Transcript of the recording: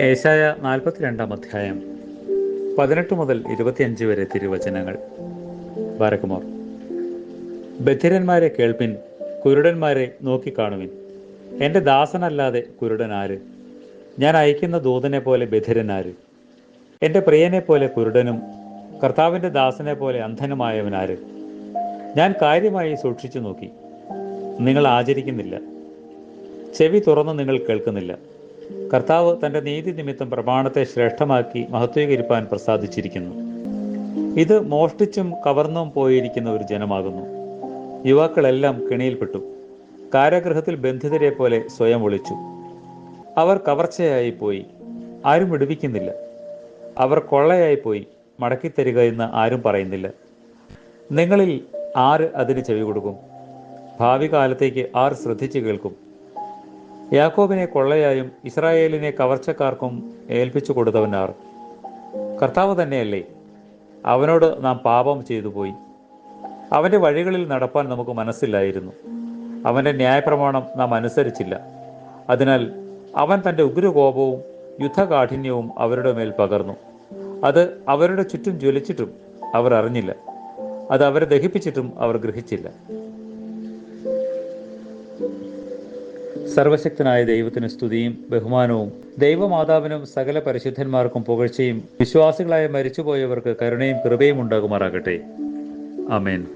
ഏശായ നാൽപ്പത്തിരണ്ടാം അധ്യായം പതിനെട്ട് മുതൽ ഇരുപത്തിയഞ്ച് വരെ തിരുവചനങ്ങൾ. ബാരകുമാർ ബധിരന്മാരെ കേൾപ്പിൻ കുരുടന്മാരെ നോക്കിക്കാണുവിൻ. എന്റെ ദാസനല്ലാതെ കുരുടൻ ആര്? ഞാൻ അയക്കുന്ന ദൂതനെ പോലെ ബധിരനാര് എന്റെ പ്രിയനെ പോലെ കുരുടനും കർത്താവിന്റെ ദാസനെ പോലെ അന്ധനുമായവനാര് ഞാൻ കാര്യമായി സൂക്ഷിച്ചു നോക്കി. നിങ്ങൾ ആചരിക്കുന്നില്ല. ചെവി തുറന്ന് നിങ്ങൾ കേൾക്കുന്നില്ല. കർത്താവ് തന്റെ നീതി നിമിത്തം പ്രമാണത്തെ ശ്രേഷ്ഠമാക്കി മഹത്വീകരിപ്പാൻ പ്രസാദിച്ചിരിക്കുന്നു. ഇത് മോഷ്ടിച്ചും കവർന്നും പോയിരിക്കുന്ന ഒരു ജനമാകുന്നു. യുവാക്കളെല്ലാം കെണിയിൽപ്പെട്ടു. കാരാഗൃഹത്തിൽ ബന്ധിതരെ പോലെ സ്വയം ഒളിച്ചു. അവർ കവർച്ചയായി പോയി. ആരും വിടുവിക്കുന്നില്ല. അവർ കൊള്ളയായി പോയി. മടക്കിത്തരിക എന്ന് ആരും പറയുന്നില്ല. നിങ്ങളിൽ ആര് അതിന് ചെവി കൊടുക്കും? ഭാവി കാലത്തേക്ക് ആർ ശ്രദ്ധിച്ചു കേൾക്കും? യാക്കോബിനെ കൊള്ളയായും ഇസ്രായേലിനെ കവർച്ചക്കാർക്കും ഏൽപ്പിച്ചു കൊടുത്തവനാർ. കർത്താവ് തന്നെയല്ലേ? അവനോട് നാം പാപം ചെയ്തു പോയി. അവന്റെ വഴികളിൽ നടപ്പാൻ നമുക്ക് മനസ്സില്ലായിരുന്നു. അവന്റെ ന്യായപ്രമാണം നാം അനുസരിച്ചില്ല. അതിനാൽ അവൻ തന്റെ ഉഗ്രകോപവും യുദ്ധകാഠിന്യവും അവരുടെ മേൽ പകർന്നു. അത് അവരുടെ ചുറ്റും ജ്വലിച്ചിട്ടും അവർ അറിഞ്ഞില്ല. അത് അവരെ ദഹിപ്പിച്ചിട്ടും അവർ ഗ്രഹിച്ചില്ല. സർവശക്തനായ ദൈവത്തിന് സ്തുതിയും ബഹുമാനവും. ദൈവമാതാവിനും സകല പരിശുദ്ധന്മാർക്കും പുകഴ്ചയും വിശ്വാസികളായ മരിച്ചുപോയവർക്ക് കരുണയും കൃപയും ഉണ്ടാകുമാറാകട്ടെ. അമേൻ